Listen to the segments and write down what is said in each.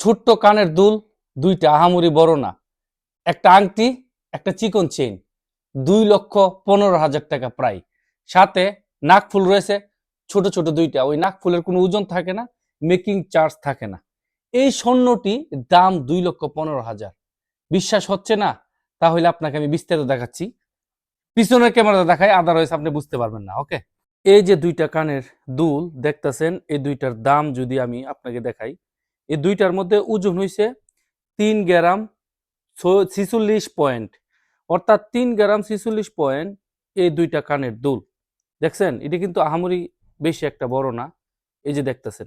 ছোট্ট কানের দুল দুইটা আহামরি বড় না। একটা আংটি, একটা চিকন চেইন। দুই লক্ষ পনেরো হাজার টাকা প্রায়। সাথে নাকফুল রয়েছে, ছোট ছোট দুইটা। ওই নাকফুলের কোনো ওজন থাকে না, মেকিং চার্জ থাকে না। এই স্বর্ণটি দাম দুই লক্ষ পনেরো হাজার। বিশ্বাস হচ্ছে না? তাহলে আপনাকে আমি বিস্তারিত দেখাচ্ছি। পিছনের ক্যামেরাতে দেখাই আদারওয়াইজ আপনি বুঝতে পারবেন না ওকে এই যে দুইটা কানের দুল, দেখতেছেন, এই দুইটার দাম যদি আমি আপনাকে দেখাই এই দুইটার মধ্যে ওজন হয়েছে তিন গ্রাম ছিচল্লিশ পয়েন্ট। অর্থাৎ তিন গ্রাম ছিচল্লিশ পয়েন্ট এই দুইটা কানের দুল। দেখছেন? এটা কিন্তু আহামরি বেশি একটা বড় না। এই যে দেখতেছেন।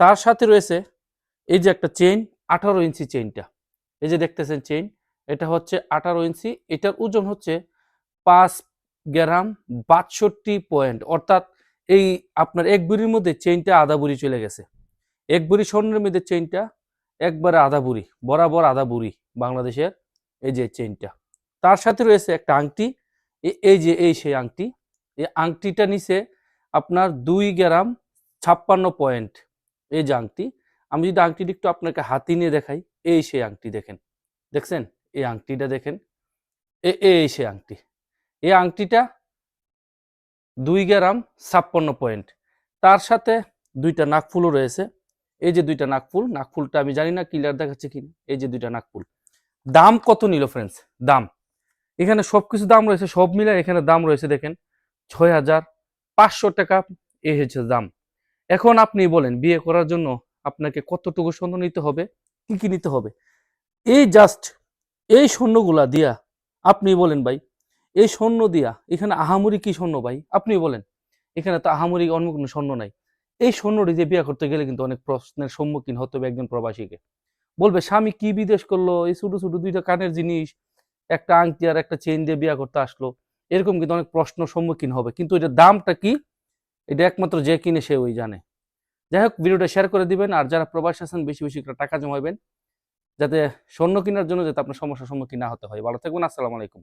তার সাথে রয়েছে এই যে একটা চেইন, আঠারো ইঞ্চি চেইনটা। এই যে দেখতেছেন চেইন, এটা হচ্ছে আঠারো ইঞ্চি। এটার ওজন হচ্ছে পাঁচ গ্রাম বাষট্টি পয়েন্ট। অর্থাৎ এই আপনার এক বুড়ির মধ্যে চেইনটা আধা বুড়ি চলে গেছে। এক বুড়ি স্বর্ণের মধ্যে চেইনটা একবারে আধা বুড়ি, বরাবর আধা বুড়ি বাংলাদেশের এই যে চেইনটা তার সাথে রয়েছে একটা আংটি এই যে, এই সেই আংটি। এই আংটিটা নিচে আপনার দুই গ্রাম ছাপ্পান্ন পয়েন্ট এই যে আংটি। আমি যদি আংটিটি একটু আপনাকে হাতি নিয়ে দেখাই, এই সেই আংটি দেখেন। দেখছেন? এই আংটিটা দেখেন। এই সেই আংটি। এই আংটিটা দুই গ্রাম ছাপ্পান্ন পয়েন্ট। তার সাথে দুইটা নাকফুলও রয়েছে। এই যে দুইটা নাকফুল, নাকফুলটা আমি জানি না ক্লিয়ার দেখাচ্ছে কি এই যে দুইটা নাকফুল। দাম কত নিল ফ্রেন্ডস দাম। এখানে সবকিছু দাম রয়েছে, সব মিলে এখানে দাম রয়েছে দেখেন ছয় হাজার পাঁচশো টাকা, এ হচ্ছে দাম। এখন আপনি বলেন, বিয়ে করার জন্য আপনাকে কতটুকু স্বর্ণ নিতে হবে? কি কি নিতে হবে? এই জাস্ট এই স্বর্ণগুলা দিয়া আপনি বলেন ভাই, এই স্বর্ণ দিয়া, এখানে আহামরি কি স্বর্ণ ভাই? আপনি বলেন, এখানে তো আহামরি অন্য কোনো স্বর্ণ নাই। এই স্বর্ণটি যে বিয়ে করতে গেলে কিন্তু অনেক প্রশ্নের সম্মুখীন হতে হবে একজন প্রবাসীকে। বলবে, স্বামী কি বিদেশ করল? এই ছোট ছোট দুইটা কানের জিনিস, একটা আংটি আর একটা চেইন দিয়ে বিয়ে করতে আসলো। এরকম কিন্তু অনেক প্রশ্ন সম্মুখীন হবে। কিন্তু এটার দামটা কি? এটা একমাত্র যে কিনে সে ওই জানে। যাই হোক, ভিডিওটা শেয়ার করে দিবেন আর যারা প্রবাসী আছেন, বেশি বেশি টাকা জমাবেন, যাতে স্বর্ণ কেনার জন্য যাতে আপনার সমস্যার সম্মুখীন না হতে হয়। ভালো থাকবেন, আসসালামু আলাইকুম।